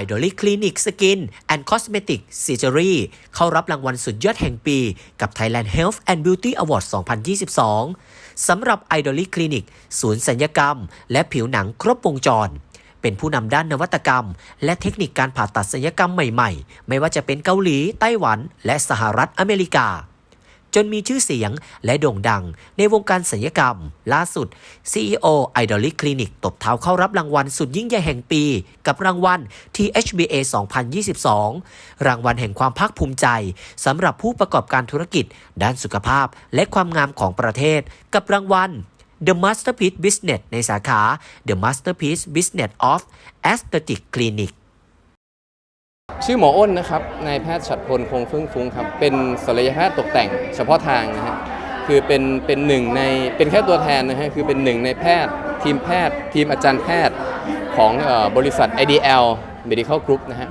i d o l y Clinic Skin and Cosmetic Surgery เข้ารับรางวัลสุดยอดแห่งปี กับ Thailand Health and Beauty Award 2022 สำหรับ i d o l y Clinic ศูนย์สัญญกรรม และผิวหนังครบวงจร เป็นผู้นำด้านนวัตกรรม และเทคนิคการผ่าตัดศัลยกรรมใหม่ๆ ไม่ว่าจะเป็นเกาหลี ไต้หวัน และสหรัฐอเมริกา จนมีชื่อเสียงและโด่งดังในวงการศัลยกรรม ล่าสุด CEO i d o l y Clinic ตบเท้าเข้ารับรางวัลสุดยิ่งใหญ่แห่งปี กับรางวัล THBA 2022 รางวัลแห่งความภาคภูมิใจสำหรับผู้ประกอบการธุรกิจ ด้านสุขภาพและความงามของประเทศ กับรางวัล The Masterpiece Business ในสาขา The Masterpiece Business of Aesthetic Clinic ชื่อหมออ้นนะครับ นายแพทย์ฉัดพลคงฟุ้งฟุ้งครับ เป็นศัลยแพทย์ตกแต่งเฉพาะทางนะฮะ คือเป็นเป็นหนึ่งในเป็นแค่ตัวแทนนะฮะ คือเป็นหนึ่งในแพทย์ ทีมแพทย์ ทีมอาจารย์แพทย์ของอบริษัท IDL Medical Group นะฮะ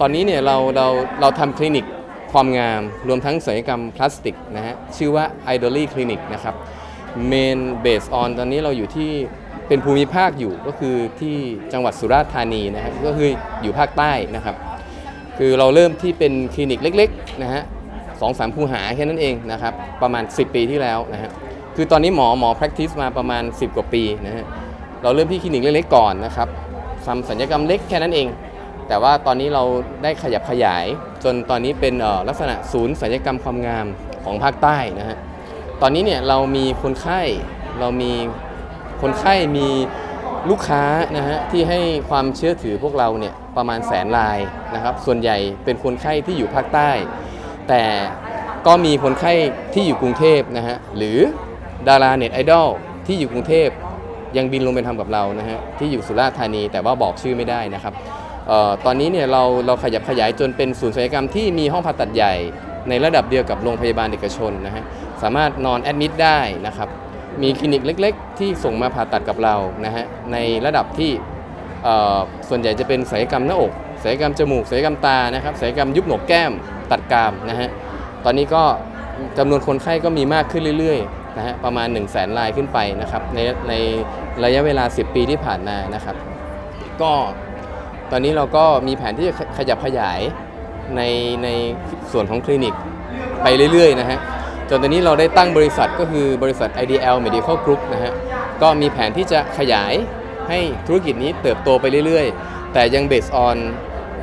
ตอนนี้เนี่ยเราเราเราทำคลินิกความงามรวมทั้งศัลยกรรมพลาสติกนะฮะ ชื่อว่า Idoly Clinic นะครับ Main Base on ตอนนี้เราอยู่ที่เป็นภูมิภาคอยู่ก็คือที่จังหวัดสุราษฎร์ธานีนะฮะก็คืออยู่ภาคใต้นะครับ คือเราเริ่มที่เป็นคลินิกเล็กๆนะฮะสองสามคูหาแค่นั้นเองนะครับประมาณ 10 ปีที่แล้วนะฮะคือตอนนี้หมอหมอ practice มาประมาณ 10 กว่าปีนะฮะเราเริ่มที่คลินิกเล็กๆก่อนนะครับทำสัญญกรรมเล็กแค่นั้นเอง แต่ว่าตอนนี้เราได้ขยับขยาย จนตอนนี้เป็นลักษณะศูนย์สัญญกรรมความงามของภาคใต้นะฮะตอนนี้เนี่ยเรามีคนไข้เรามีคนไข้มี ลูกค้านะฮะที่ให้ความเชื่อถือพวกเราเนี่ยประมาณแสนรายนะครับส่วนใหญ่เป็นคนไข้ที่อยู่ภาคใต้ แต่ก็มีคนไข้ที่อยู่กรุงเทพนะฮะหรือดาราเน็ตไอดอลที่อยู่กรุงเทพยังบินลงไปทำกับเรานะฮะที่อยู่สุราษฎร์ธานีแต่ว่าบอกชื่อไม่ได้นะครับออตอนนี้เนี่ยเราเราขยับขยายจนเป็นศูนย์ศัลยกรรมที่มีห้องผ่าตัดใหญ่ ในระดับเดียวกับโรงพยาบาลเอกชนนะฮะสามารถนอนแอดมิดได้นะครับ มีคลินิกเล็ก ๆ ที่ส่งมาผ่าตัดกับเรานะฮะในระดับที่ส่วนใหญ่จะเป็นศัลยกรรมหน้าอกศัลยกรรมจมูกศัลยกรรมตานะครับศัลยกรรมยุบหนกแก้มตัดกรามนะฮะตอนนี้ก็จำนวนคนไข้ก็มีมากขึ้นเรื่อยๆนะฮะประมาณ 1 0 0 0 0แสนรายขึ้นไปนะครับในในระยะเวลา 10 ปีที่ผ่านมานะครับก็ตอนนี้เราก็มีแผนที่จะขยับขยายในในส่วนของคลินิกไปเรื่อยๆนะฮะ จนตอนนี้เราได้ตั้งบริษัทก็คือบริษัท IDL Medical Group นะฮะก็มีแผนที่จะขยายให้ธุรกิจนี้เติบโตไปเรื่อยๆ แต่ยังเบสออน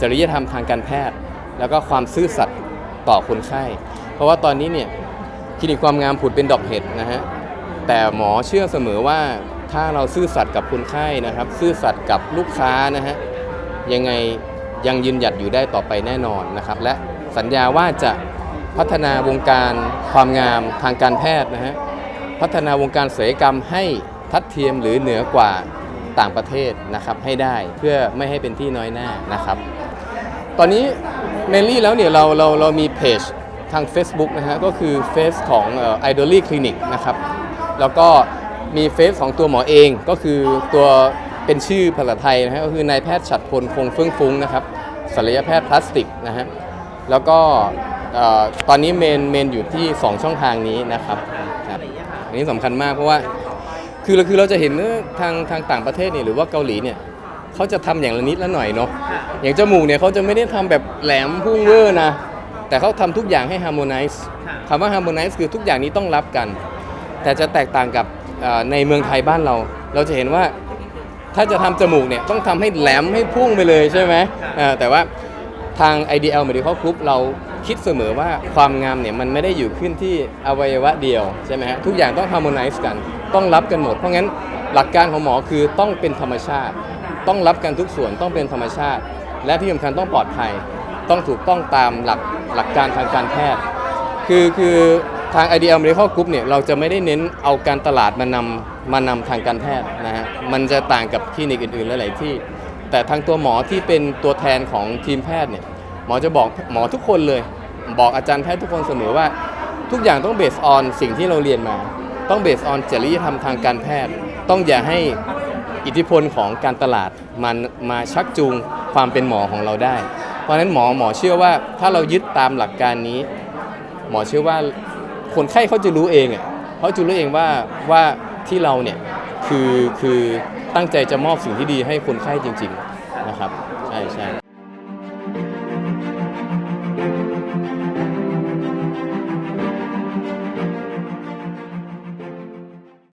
จริยธรรมทางการแพทย์ แล้วก็ความซื่อสัตย์ต่อคนไข้ เพราะว่าตอนนี้เนี่ยคลินิกความงามผุดเป็นดอกเห็ดนะฮะแต่หมอเชื่อเสมอว่าถ้าเราซื่อสัตย์กับคนไข้นะครับ ซื่อสัตย์กับลูกค้านะฮะยังไงยังยืนหยัดอยู่ได้ต่อไปแน่นอนนะครับ และสัญญาว่าจะ พัฒนาวงการความงามทางการแพทย์นะฮะพัฒนาวงการศัลยกรรมให้ทัดเทียมหรือเหนือกว่าต่างประเทศนะครับให้ได้เพื่อไม่ให้เป็นที่น้อยหน้านะครับ ตอนนี้เมนลี่แล้วเนี่ยเราเราเรามีเพจทาง Facebook นะฮะก็คือเฟซของเอ่อ Idoly Clinic นะครับแล้วก็มีเฟซของตัวหมอเองก็คือตัวเป็นชื่อภาษาไทยนะฮะก็คือนายแพทย์ฉัดพลคงเฟื่องฟุ้งนะครับศัลยแพทย์พลาสติกนะฮะแล้วก็ ตอนนี้เมนเมนอยู่ที่ 2 ช่องทางนี้นะครับครับอันนี้สำคัญมากเพราะว่าคือคือเราจะเห็นว่าทางทางต่างประเทศเนี่ยหรือว่าเกาหลีเนี่ยเขาจะทำอย่างละนิดละหน่อยเนาะอย่างจมูกเนี่ยเขาจะไม่ได้ทำแบบแหลมพุ่งเวอร์นะ แต่เขาทำทุกอย่างให้ harmonize คำว่า harmonize คือทุกอย่างนี้ต้องรับกัน แต่จะแตกต่างกับเอ่อในเมืองไทยบ้านเรา เราจะเห็นว่าถ้าจะทำจมูกเนี่ยต้องทำให้แหลมให้พุ่งไปเลยใช่ไหมเอ่อแต่ว่า ทาง IDL Medical Group เราคิดเสมอว่าความงามเนี่ยมันไม่ได้อยู่ขึ้นที่อวัยวะเดียวใช่ไหมฮะทุกอย่างต้อง harmonize กัน ต้องรับกันหมด เพราะงั้นหลักการของหมอคือต้องเป็นธรรมชาติ ต้องรับกันทุกส่วนต้องเป็นธรรมชาติ และที่สำคัญต้องปลอดภัย ต้องถูกต้องตามหลักหลักการทางการแพทย์คือคือทาง IDL Medical Group เนี่ยเราจะไม่ได้เน้นเอาการตลาดมานำมานำทางการแพทย์นะฮะมันจะต่างกับคลินิกอื่นๆหลายๆที่ แต่ทางตัวหมอที่เป็นตัวแทนของทีมแพทย์เนี่ยหมอจะบอกหมอทุกคนเลย บอกอาจารย์แพทย์ทุกคนเสมอว่า ทุกอย่างต้องเบสออนสิ่งที่เราเรียนมา ต้องเบสออนจริยธรรมทางการแพทย์ ต้องอย่าให้อิทธิพลของการตลาดมันมาชักจูงความเป็นหมอของเราได้ เพราะฉะนั้นหมอหมอเชื่อว่าถ้าเรายึดตามหลักการนี้ หมอเชื่อว่าคนไข้เขาจะรู้เองอะเพราจูนรู้เองว่าว่าที่เราเนี่ยคือคือ ตั้งใจจะมอบสิ่งที่ดีให้คนไข้จริง ๆ นะครับ ใช่ใช่